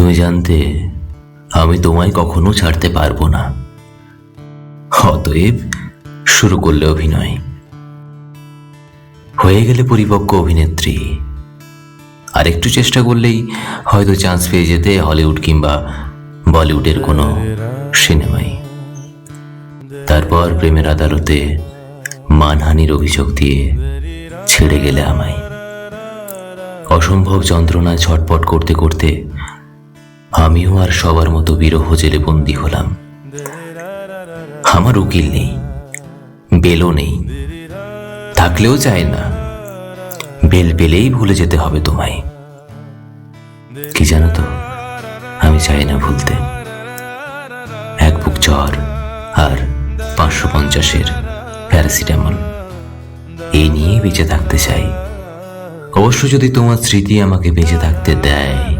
তুমি জানতে আমি তোমায় কখনো ছাড়তে পারব না। অতএব শুরু করলে অভিনয়। হয়ে গেলে পরিপক্ক অভিনেত্রী। আর একটু চেষ্টা করলেই হয়তো চান্স পেয়ে যেতে হলিউড কিংবা বলিউডের কোনো সিনেমায়। তারপর প্রেমের আদালতে মানহানির অভিযোগ দিয়ে ছেড়ে গেলে আমায়। অসম্ভব যন্ত্রণায় ছটপট করতে করতে আমিও আর সবার মতো বিরহ জেলে বন্দি হলাম। আমার উকিল নেই, বেলও নেই, থাকলেও চায় না। বেল পেলেই ভুলে যেতে হবে তোমায়। কি জানো তো, আমি চাই না ভুলতে। এক বুক জ্বর আর পাঁচশো পঞ্চাশের প্যারাসিটামল। এই নিয়ে বেঁচে থাকতে চাই। অবশ্য যদি তোমার স্মৃতি আমাকে বেঁচে থাকতে দেয়।